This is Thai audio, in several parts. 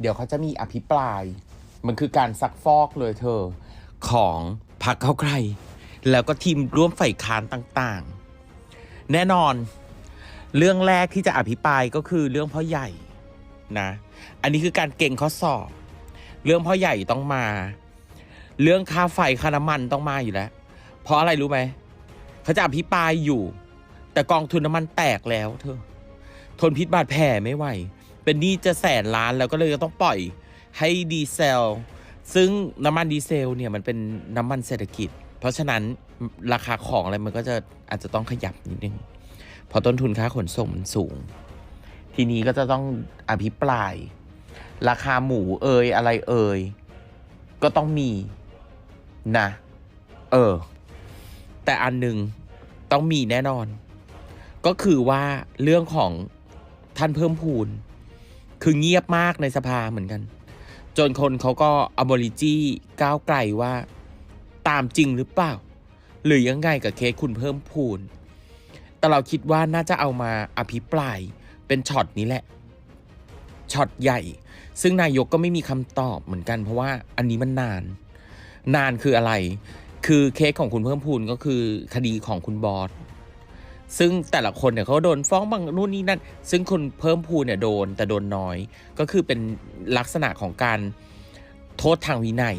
เดี๋ยวเขาจะมีอภิปราย มันคือการซักฟอกเลยเธอ ของพรรคเก้าวไกล แล้วก็ทีมร่วมฝ่ายค้านต่างๆ แน่นอน เรื่องแรกที่จะอภิปรายก็คือเรื่องพ่อใหญ่นะ อันนี้คือการเก่งข้อสอบ เรื่องพ่อใหญ่ต้องมา เรื่องค่าไฟค่าน้ำมันต้องมาอยู่แล้ว เพราะอะไรรู้ไหมเขาจะอภิปรายอยู่ แต่กองทุนน้ำมันแตกแล้วเธอ ทนพิษบาดแผลไม่ไหว เป็นหนี้จะแสนล้านแล้วก็เลยต้องปล่อยให้ดีเซล ซึ่งน้ำมันดีเซลเนี่ยมันเป็นน้ำมันเศรษฐกิจ เพราะฉะนั้นราคาของอะไรมันก็จะอาจจะต้องขยับนิดนึงเพราะต้นทุนค่าขนส่งมันสูง ทีนี้ก็จะต้องอภิปราย ราคาหมูเอยอะไรเอยก็ต้องมีนะ เออ แต่อันหนึ่งต้องมีแน่นอน ก็คือว่าเรื่องของท่านเพิ่มพูน คือเงียบมากในสภาเหมือนกัน จนคนเขาก็อบริจี้ก้าวไกลว่า ตามจริงหรือเปล่า หรือยังไงกับเคสคุณเพิ่มพูน แต่เราคิดว่าน่าจะเอามาอภิปรายเป็นช็อตนี้แหละ ช็อตใหญ่ ซึ่งนายกก็ไม่มีคำตอบเหมือนกัน เพราะว่าอันนี้มันนาน นานคืออะไร คือเคสของคุณเพิ่มพูนก็คือคดีของคุณบอส ซึ่งแต่ละคนเนี่ยเขาโดนฟ้องบางนู่นนี่นั่น ซึ่งคนเพิ่มพูเนี่ยโดนแต่โดนน้อย ก็คือเป็นลักษณะของการโทษทางวินัย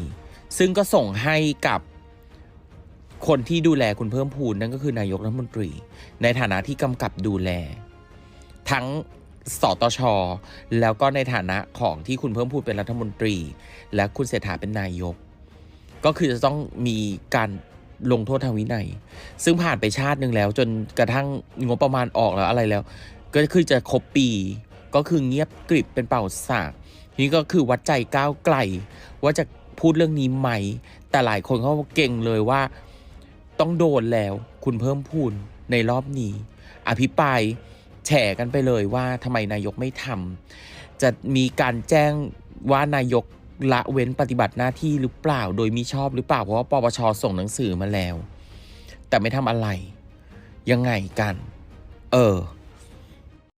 ซึ่งก็ส่งให้กับคนที่ดูแลคุณเพิ่มพูนนั่นก็คือนายกรัฐมนตรี ในฐานะที่กำกับดูแล ทั้งสตช แล้วก็ในฐานะของที่คุณเพิ่มพูนเป็นรัฐมนตรี และคุณเศรษฐาเป็นนายก ก็คือจะต้องมีการ ลงโทษทางวินัย ซึ่งผ่านไปชาติหนึ่งแล้ว จนกระทั่งงบประมาณออกแล้วอะไรแล้ว ก็คือจะครบปี ก็คือเงียบกริบเป็นเป่าสากทีนี้ก็คือวัดใจก้าวไกล ว่าจะพูดเรื่องนี้ไหม แต่หลายคนเขาเก่งเลยว่า ต้องโดนแล้ว คุณเพิ่มพูนในรอบนี้ อภิปรายแฉกันไปเลยว่าทำไมนายกไม่ทำจะมีการแจ้งว่านายก ละเว้นปฏิบัติหน้าที่หรือเปล่า โดยมิชอบหรือเปล่า เพราะว่าปปชส่งหนังสือมาแล้ว แต่ไม่ทำอะไร ยังไงกัน เออ